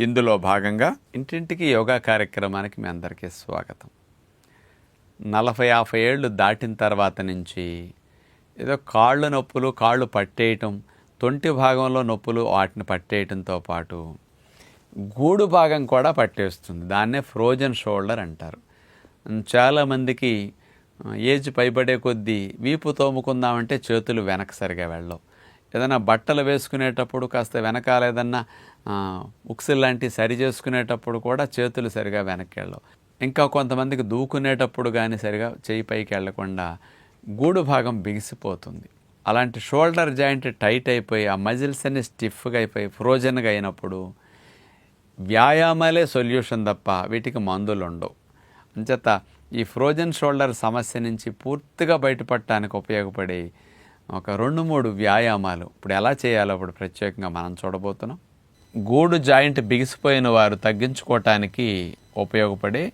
ఇందులో భాగంగా ఇంటింటికి యోగా కార్యక్రమానికి మీ అందరికీ స్వాగతం. నలభై యాభై ఏళ్ళు దాటిన తర్వాత నుంచి ఏదో కాళ్ళు నొప్పులు కాళ్ళు పట్టేయటం తొంటి భాగంలో నొప్పులు వాటిని పట్టేయటంతో పాటు గూడు భాగం కూడా పట్టేస్తుంది. దాన్నే ఫ్రోజన్ షోల్డర్ అంటారు. చాలామందికి ఏజ్ పైబడే కొద్దీ వీపు తోముకుందామంటే చేతులు వెనక సరిగా వెళ్ళవు. ఏదైనా బట్టలు వేసుకునేటప్పుడు కాస్త వెనకాల ఏదన్నా ఉక్స్ లాంటివి సరి చేసుకునేటప్పుడు కూడా చేతులు సరిగా వెనక్కి వెళ్ళవు ఇంకా కొంతమందికి దూకునేటప్పుడు కానీ సరిగా చేయి పైకి వెళ్ళకుండా గూడు భాగం బిగిసిపోతుంది. అలాంటి షోల్డర్ జాయింట్ టైట్ అయిపోయి ఆ మజిల్స్ అన్ని స్టిఫ్గా అయిపోయి ఫ్రోజన్గా అయినప్పుడు వ్యాయామాలే సొల్యూషన్ తప్ప వీటికి మందులు ఉండవు అంచేత ఈ ఫ్రోజన్ షోల్డర్ సమస్య నుంచి పూర్తిగా బయటపడటానికి ఉపయోగపడే ఒక రెండు మూడు వ్యాయామాలు. ఇప్పుడు ఎలా చేయాలో ఇప్పుడు ప్రత్యేకంగా మనం చూడబోతున్నాం. గూడు జాయింట్ బిగిసిపోయిన వారు తగ్గించుకోవటానికి ఉపయోగపడే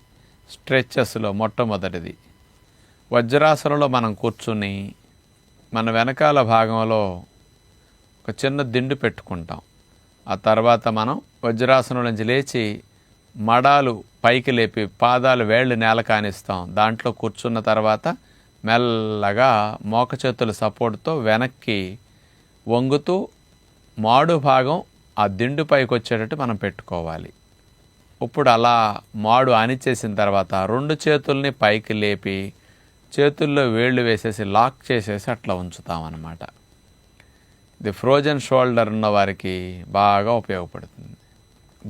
స్ట్రెచెస్లో మొట్టమొదటిది. వజ్రాసనంలో మనం కూర్చుని మన వెనకాల భాగంలో ఒక చిన్న దిండు పెట్టుకుంటాం. ఆ తర్వాత మనం వజ్రాసనం నుంచి లేచి మడాలు పైకి లేపి పాదాలు వేళ్ళు నేల కానిస్తాం. దాంట్లో కూర్చున్న తర్వాత మెల్లగా మోక చేతుల సపోర్ట్తో వెనక్కి వంగుతూ మాడు భాగం ఆ దిండు పైకి వచ్చేటట్టు మనం పెట్టుకోవాలి. ఇప్పుడు అలా మాడు అణిచేసిన తర్వాత రెండు చేతుల్ని పైకి లేపి చేతుల్లో వేళ్ళు వేసేసి లాక్ చేసేసి అట్లా ఉంచుతామన్నమాట. ఇది ఫ్రోజన్ షోల్డర్ ఉన్న వారికి బాగా ఉపయోగపడుతుంది.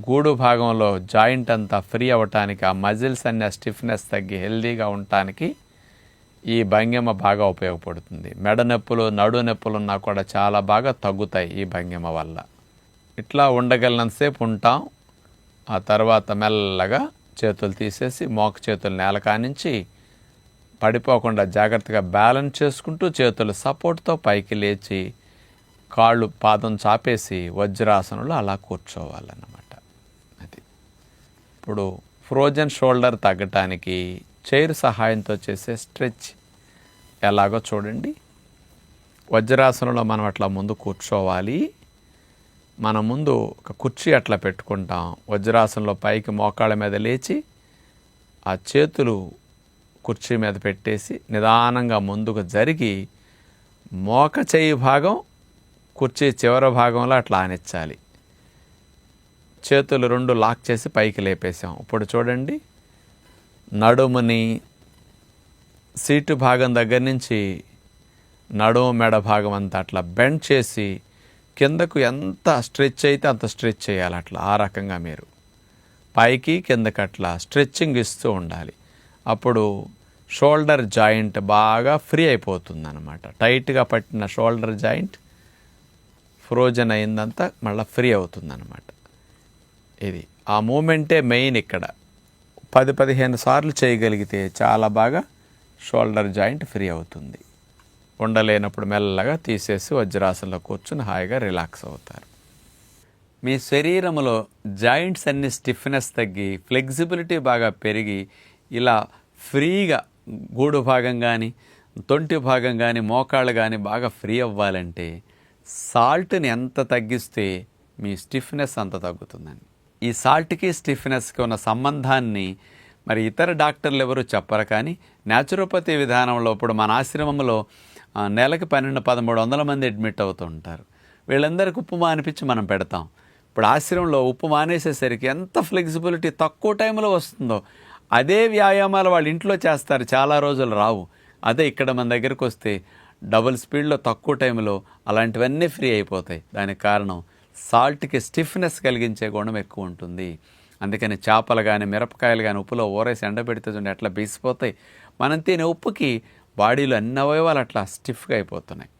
గూడు భాగంలో జాయింట్ అంతా ఫ్రీ అవ్వటానికి ఆ మజిల్స్ అన్ని ఆ స్టిఫ్నెస్ తగ్గి హెల్దీగా ఉండటానికి ఈ భంగిమ బాగా ఉపయోగపడుతుంది. మెడ నొప్పులు నడు నొప్పులు ఉన్నా కూడా చాలా బాగా తగ్గుతాయి ఈ భంగిమ వల్ల. ఇట్లా ఉండగలిగినంతసేపు ఉంటాం. ఆ తర్వాత మెల్లగా చేతులు తీసేసి మోక చేతులు నేల కానించి పడిపోకుండా జాగ్రత్తగా బ్యాలెన్స్ చేసుకుంటూ చేతులు సపోర్ట్తో పైకి లేచి కాళ్ళు పాదం చాపేసి వజ్రాసనంలో అలా కూర్చోవాలన్నమాట. అది. ఇప్పుడు ఫ్రోజన్ షోల్డర్ తగ్గటానికి చైర్ సహాయంతో చేసే స్ట్రెచ్ ఎలాగో చూడండి. వజ్రాసనంలో మనం అట్లా ముందు కూర్చోవాలి. మన ముందు ఒక కుర్చీ అట్లా పెట్టుకుంటాం. వజ్రాసనంలో పైకి మోకాళ్ళ మీద లేచి ఆ చేతులు కుర్చీ మీద పెట్టేసి నిదానంగా ముందుకు జరిగి మోక చేయి భాగం కుర్చీ చివరి భాగంలో అట్లా ఆనిచ్చాలి. చేతులు రెండు లాక్ చేసి పైకి లేపేసాం ఇప్పుడు చూడండి నడుముని సీటు భాగం దగ్గర నుంచి నడుము మెడ భాగం అంతా అట్లా బెండ్ చేసి కిందకు ఎంత స్ట్రెచ్ అయితే అంత స్ట్రెచ్ చేయాలి అట్లా. ఆ రకంగా మీరు పైకి కిందకి అట్లా స్ట్రెచ్చింగ్ ఇస్తూ ఉండాలి. అప్పుడు షోల్డర్ జాయింట్ బాగా ఫ్రీ అయిపోతుంది అనమాట టైట్గా పట్టిన షోల్డర్ జాయింట్ ఫ్రోజన్ అయిందంతా మళ్ళీ ఫ్రీ అవుతుంది అనమాట ఇది ఆ మూమెంటే మెయిన్ ఇక్కడ. పది పదిహేను సార్లు చేయగలిగితే చాలా బాగా షోల్డర్ జాయింట్ ఫ్రీ అవుతుంది. ఉండలేనప్పుడు మెల్లగా తీసేసి వజ్రాసనంలో కూర్చుని హాయిగా రిలాక్స్ అవుతారు. మీ శరీరంలో జాయింట్స్ అన్ని స్టిఫ్నెస్ తగ్గి ఫ్లెక్సిబిలిటీ బాగా పెరిగి ఇలా ఫ్రీగా గూడు భాగం కానీ తొంటి భాగం కానీ మోకాళ్ళు కానీ బాగా ఫ్రీ అవ్వాలంటే సాల్ట్ని ఎంత తగ్గిస్తే మీ స్టిఫ్నెస్ అంత తగ్గుతుందండి. ఈ సాల్ట్కి స్టిఫ్నెస్కి ఉన్న సంబంధాన్ని మరి ఇతర డాక్టర్లు ఎవరు చెప్పరు కానీ న్యాచురోపతి విధానంలో ఇప్పుడు మన ఆశ్రమంలో నెలకి పన్నెండు పదమూడు వందల మంది అడ్మిట్ అవుతూ ఉంటారు వీళ్ళందరికీ ఉప్పు మానిపించి మనం పెడతాం. ఇప్పుడు ఆశ్రమంలో ఉప్పు మానేసేసరికి ఎంత ఫ్లెక్సిబిలిటీ తక్కువ టైంలో వస్తుందో. అదే వ్యాయామాలు వాళ్ళు ఇంట్లో చేస్తారు చాలా రోజులు రావు. అదే ఇక్కడ మన దగ్గరకు వస్తే డబుల్ స్పీడ్లో తక్కువ టైంలో అలాంటివన్నీ ఫ్రీ అయిపోతాయి. దానికి కారణం సాల్ట్కి స్టిఫ్నెస్ కలిగించే గుణం ఎక్కువ ఉంటుంది. అందుకని చేపలు కానీ మిరపకాయలు కానీ ఉప్పులో ఊరేసి ఎండబెడితే చూడండి ఎట్లా బీసిపోతాయి. మనం తినే ఉప్పుకి బాడీలో అన్ని అవయవాలు అట్లా స్టిఫ్గా అయిపోతున్నాయి.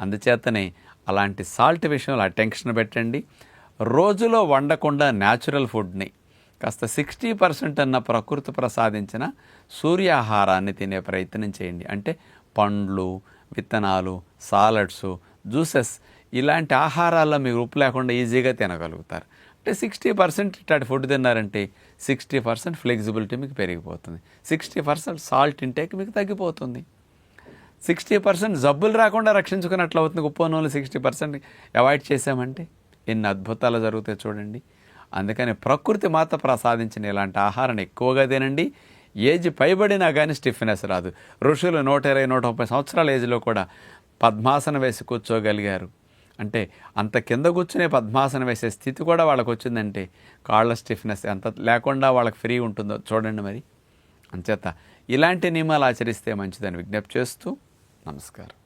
అందుచేతనే అలాంటి సాల్ట్ విషయంలో అటెన్షన్ పెట్టండి. రోజులో వండకుండా న్యాచురల్ ఫుడ్ని కాస్త సిక్స్టీ పర్సెంట్ అన్న ప్రకృతి ప్రసాదించిన సూర్యాహారాన్ని తినే ప్రయత్నం చేయండి. అంటే పండ్లు విత్తనాలు సాలడ్స్ జ్యూసెస్ ఇలాంటి ఆహారాల్లో మీరు ఉప్పు లేకుండా ఈజీగా తినగలుగుతారు. అంటే సిక్స్టీ పర్సెంట్ ఇట్లాంటి ఫుడ్ తిన్నారంటే సిక్స్టీ పర్సెంట్ ఫ్లెక్సిబిలిటీ మీకు పెరిగిపోతుంది. సిక్స్టీ పర్సెంట్ సాల్ట్ ఇంటేక్ మీకు తగ్గిపోతుంది. సిక్స్టీ పర్సెంట్ జబ్బులు రాకుండా రక్షించుకున్నట్లు అవుతుంది ఉప్పు నోళ్ళు సిక్స్టీ పర్సెంట్ అవాయిడ్ చేసామంటే ఎన్ని అద్భుతాలు జరుగుతాయి చూడండి. అందుకని ప్రకృతి మాత ప్రసాదించిన ఇలాంటి ఆహారాన్ని ఎక్కువగా తినండి. ఏజ్ పైబడినా కానీ స్టిఫ్నెస్ రాదు. ఋషులు నూట ఇరవై నూట ముప్పై సంవత్సరాల ఏజ్లో కూడా పద్మాసనం వేసి కూర్చోగలిగారు. అంటే అంత కింద కూర్చునే పద్మాసనం వేసే స్థితి కూడా వాళ్ళకు వచ్చిందంటే కాళ్ళ స్టిఫ్నెస్ అంత లేకుండా వాళ్ళకి ఫ్రీ ఉంటుందో చూడండి మరి. అంచేత ఇలాంటి నియమాలు ఆచరిస్తే మంచిదని విజ్ఞప్తి చేస్తూ నమస్కారం.